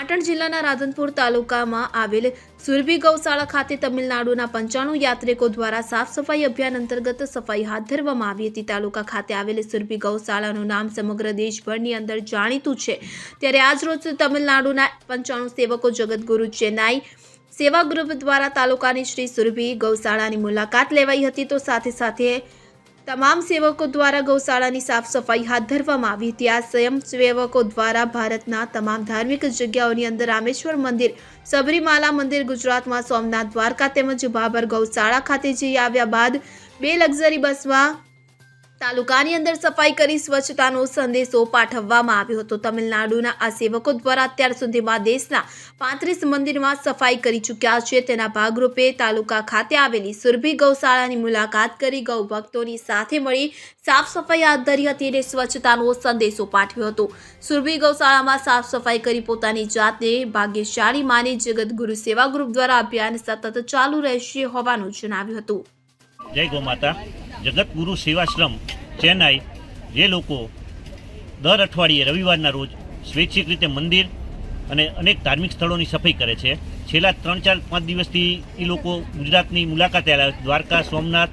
પાટણ જિલ્લાના રાધનપુર તાલુકામાં આવેલ સુરભી ગૌશાળા ખાતે તમિલનાડુના પંચાણું યાત્રિકો દ્વારા સાફ સફાઈ અભિયાન અંતર્ગત સફાઈ હાથ ધરવામાં આવી હતી. તાલુકા ખાતે આવેલી સુરભી ગૌશાળાનું નામ સમગ્ર દેશભરની અંદર જાણીતું છે. ત્યારે આજરોજ તમિલનાડુના પંચાણું સેવકો જગતગુરુ ચેન્નાઈ સેવા ગ્રુપ દ્વારા તાલુકાની શ્રી સુરભી ગૌશાળાની મુલાકાત લેવાઈ હતી. તો સાથે સાથે તમામ સેવકો દ્વારા ગૌશાળાની સાફ સફાઈ હાથ ધરવામાં આવી હતી. આ સ્વયંસેવકો દ્વારા ભારતના તમામ ધાર્મિક જગ્યાઓની અંદર રામેશ્વર મંદિર, સબરીમાલા મંદિર, ગુજરાતમાં સોમનાથ દ્વારકા તેમજ બાબર ગૌશાળા ખાતે જઈ આવ્યા બાદ બે લક્ઝરી બસમાં તાલુકાની અંદર સફાઈ કરી સ્વચ્છતાનો સંદેશો પાઠવવામાં આવ્યો હતો. તમિલનાડુના આ સેવકો દ્વારા અત્યાર સુધીમાં દેશના પાંત્રીસ મંદિરમાં સફાઈ કરી ચૂક્યા છે. તેના ભાગરૂપે તાલુકા ખાતે આવેલી સુરભી ગૌશાળાની મુલાકાત કરી ગૌ ભક્તોની સાથે મળી સાફ સફાઈ હાથ ધરી હતી અને સ્વચ્છતાનો સંદેશો પાઠવ્યો હતો. સુરભી ગૌશાળામાં સાફ સફાઈ કરી પોતાની જાતને ભાગ્યશાળી માની જગતગુરુ સેવા ગ્રુપ દ્વારા અભિયાન સતત ચાલુ રહેશે હોવાનું જણાવ્યું હતું. જય ગૌ માતા. જગતગુરુ સેવાશ્રમ ચેન્નાઈ, જે લોકો દર અઠવાડિયે રવિવારના રોજ સ્વૈચ્છિક રીતે મંદિર અને અનેક ધાર્મિક સ્થળોની સફાઈ કરે છે. છેલ્લા ત્રણ ચાર પાંચ દિવસથી એ લોકો ગુજરાતની મુલાકાતે આવ્યા દ્વારકા, સોમનાથ,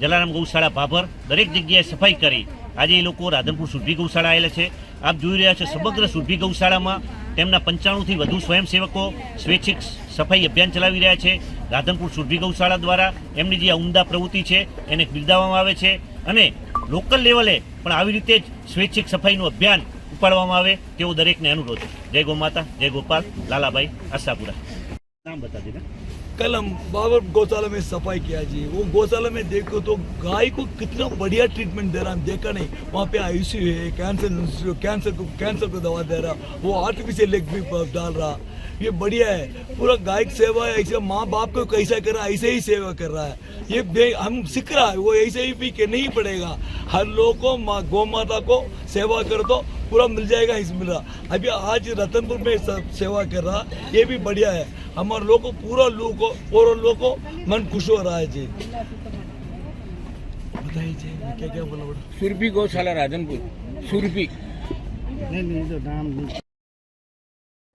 જલારામ ગૌશાળા, ભાભર, દરેક જગ્યાએ સફાઈ કરી. આજે એ લોકો રાધનપુર સુરભી ગૌશાળા આવેલા છે. આપ જોઈ રહ્યા છો સમગ્ર સુરભી ગૌશાળામાં તેમના પંચાણુંથી વધુ સ્વયંસેવકો સ્વૈચ્છિક સફાઈ અભિયાન ચલાવી રહ્યા છે. રાધનપુર સુરભી ગૌશાળા દ્વારા એમની જે ઉમદા પ્રવૃત્તિ છે, એને બિરદાવવામાં આવે છે અને લોકલ લેવલે પણ આવી રીતે જ સ્વૈચ્છિક સફાઈનું અભિયાન ઉપાડવામાં આવે તેવો દરેકને અનુરોધ જય ગૌ માતા જય ગોપાલ લાલાભાઈ આશાપુરા નામ બતા દીધા कल हम बाबर गौशाला में सफाई किया जी वो गौशाला में देखो तो गाय को कितना बढ़िया ट्रीटमेंट दे रहा हम देखा नहीं वहाँ पे आईसीयू है कैंसर कैंसर को कैंसर को दवा दे रहा वो आर्टिफिशियल लेग भी डाल रहा ये बढ़िया है। पूरा गायक सेवा है ऐसे माँ बाप को कैसा कर रहा है ऐसे ही सेवा कर रहा है। ये हम सीख रहा है वो ऐसे ही पी के नहीं पड़ेगा। हर लोग को माँ गौ माता को सेवा कर दो पूरा मिल जाएगा इस मिला अभी आज रतनपुर में सब सेवा कर रहा ये भी बढ़िया है। हमारे लोग को पूरा लोग को पूरा लोग को मन खुश हो रहा है जी। बताइए जी क्या क्या बोला बड़ा सुरभि गौशाला राजनपुर। सुरभि। नहीं नहीं तो नाम